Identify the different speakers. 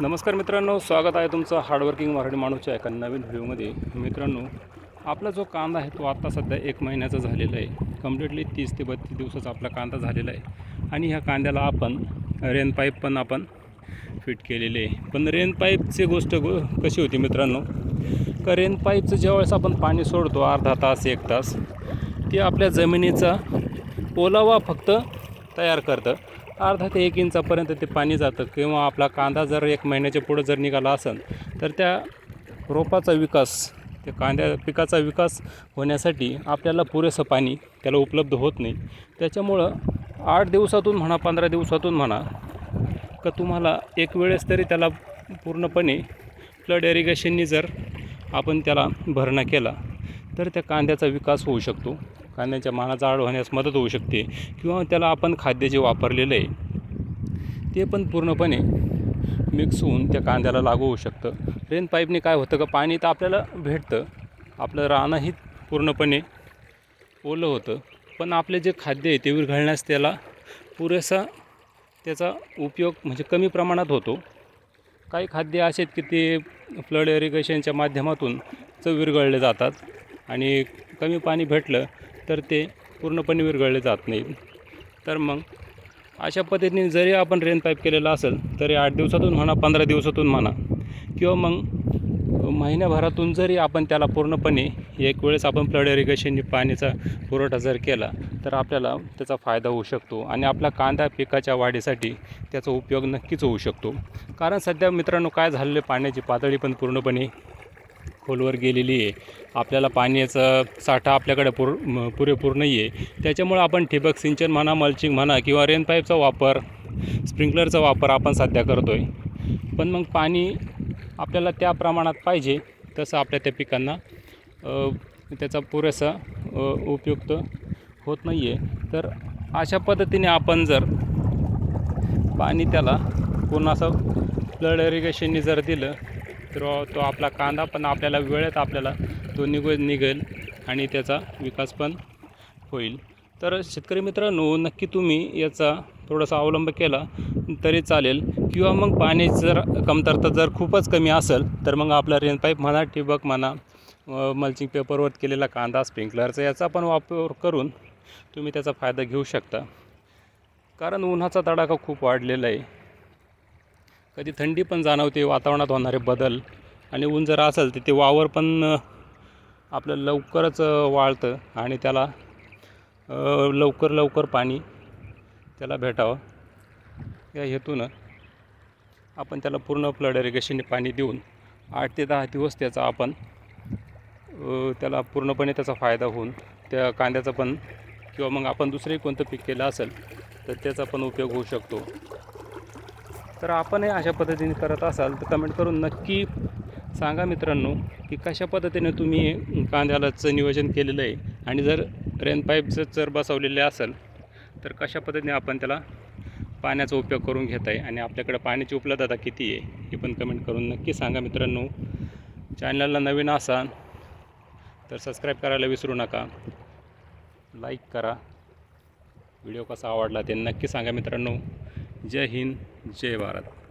Speaker 1: नमस्कार मित्रांनो स्वागत आहे तुमचं हार्डवर्किंग मराठी माणूसच्या एका नवीन व्हिडिओमध्ये. मित्रांनो आपला जो कांदा आहे तो आत्ता सध्या एक महिन्याचा झालेला आहे. कम्प्लिटली तीस ते बत्तीस दिवसाचा आपला कांदा झालेला आहे. आणि ह्या कांद्याला आपण रेन पाईप पण आपण फिट केलेले आहे. पण रेन पाईपची गोष्ट गो कशी होती मित्रांनो? का रेन पाईपचं ज्यावेळेस आपण पाणी सोडतो अर्धा तास एक तास ते आपल्या जमिनीचा ओलावा फक्त तयार करतं. अर्धा ते एक इंचापर्यंत ते पाणी जातं किंवा आपला कांदा जर एक महिन्याच्या पुढं जर निघाला असेल तर त्या रोपाचा विकास त्या कांद्या पिकाचा विकास होण्यासाठी आपल्याला पुरेसं पाणी त्याला उपलब्ध होत नाही. त्याच्यामुळं आठ दिवसातून म्हणा पंधरा दिवसातून म्हणा का तुम्हाला एक वेळेस तरी त्याला पूर्णपणे फ्लड इरिगेशननी जर आपण त्याला भरणा केला तर त्या कांद्याचा विकास होऊ शकतो. कांद्याच्या मानाचा आड होण्यास मदत होऊ शकते किंवा त्याला आपण खाद्य जे वापरलेलं आहे ते पण पूर्णपणे मिक्स होऊन त्या कांद्याला लागू होऊ शकतं. रेन पाईपने काय होतं का पाणी तर आपल्याला भेटतं. आपलं रानही पूर्णपणे ओलं होतं. पण आपले जे खाद्य आहे ते विरघळण्यास त्याला पुरेसा त्याचा उपयोग म्हणजे कमी प्रमाणात होतो. काही खाद्य असे आहेत की ते फ्लड इरिगेशनच्या माध्यमातून च विरघळले जातात आणि कमी पाणी भेटलं तर ते पूर्णपणे विरघळले जात नाहीत तर मग अशा पद्धतीने जरी आपण रेन पाईप केलेला असेल तरी आठ दिवसातून म्हणा पंधरा दिवसातून म्हणा किंवा मग महिन्याभरातून जरी आपण त्याला पूर्णपणे एक वेळेस आपण फ्लड इरिगेशनने पाण्याचा पुरवठा जर केला तर आपल्याला त्याचा फायदा होऊ शकतो आणि आपला कांदा पिकाच्या वाढीसाठी त्याचा उपयोग नक्कीच होऊ शकतो. कारण सध्या मित्रांनो काय झालेलं आहे पाण्याची पातळी पण पूर्णपणे खोलवर गेलेली आहे. आपल्याला पाण्याचा साठा आपल्याकडे पुर म- पुरेपूर नाही आहे त्याच्यामुळं आपण ठिबक सिंचन म्हणा मल्चिंग म्हणा किंवा रेन पाईपचा वापर स्प्रिंकलरचा वापर आपण सध्या करतो आहे पण मग पाणी आपल्याला त्या प्रमाणात पाहिजे तसं आपल्या त्या पिकांना त्याचा पुरेसा उपयुक्त होत नाही आहे तर अशा पद्धतीने आपण जर पाणी त्याला पूर्ण असं फ्लड इरिगेशनने जर दिलं तर तो आपला कांदा पण आपल्याला वेळेत आपल्याला तो निघ निघेल आणि त्याचा विकास पण होईल. तर शेतकरी मित्रांनो नक्की तुम्ही याचा थोडासा अवलंब केला तरी चालेल. किंवा मग पाणी जर कमतरता जर खूपच कमी असेल तर मग आपला रेन पाईप म्हणा ठिबक म्हणा मल्चिंग पेपरवर केलेला कांदा स्प्रिंकलरचा याचा पण वापर करून तुम्ही त्याचा फायदा घेऊ शकता. कारण उन्हाचा तडाखा खूप वाढलेला आहे. कधी थंडी पण जाणवते वातावरणात होणारे बदल आणि ऊन जर असेल तर ते वावर पण आपलं लवकरच वाळतं आणि त्याला लवकर लवकर पाणी त्याला भेटावं. या हेतूनं आपण त्याला पूर्ण फ्लड इरिगेशनने पाणी देऊन आठ ते दहा दिवस त्याचा आपण त्याला पूर्णपणे त्याचा फायदा होऊन त्या कांद्याचा पण किंवा मग आपण दुसरंही कोणतं पीक केलं असेल तर त्याचा पण उपयोग होऊ शकतो. तर आपणही अशा पद्धतीने करत असाल तर कमेंट करून नक्की सांगा मित्रांनो की कशा पद्धतीने तुम्ही कांद्यालाचं नियोजन केलेलं आहे? आणि जर रेन पाईपचं जर बसवलेले असेल तर कशा पद्धतीने आपण त्याला पाण्याचा उपयोग करून घेत आहे आणि आपल्याकडे पाण्याची उपलब्धता किती आहे? हे पण कमेंट करून नक्की सांगा मित्रांनो. चॅनलला नवीन असाल तर सबस्क्राईब करायला विसरू नका. लाईक करा. व्हिडिओ कसा आवडला ते नक्की सांगा मित्रांनो. जय हिंद. जय भारत.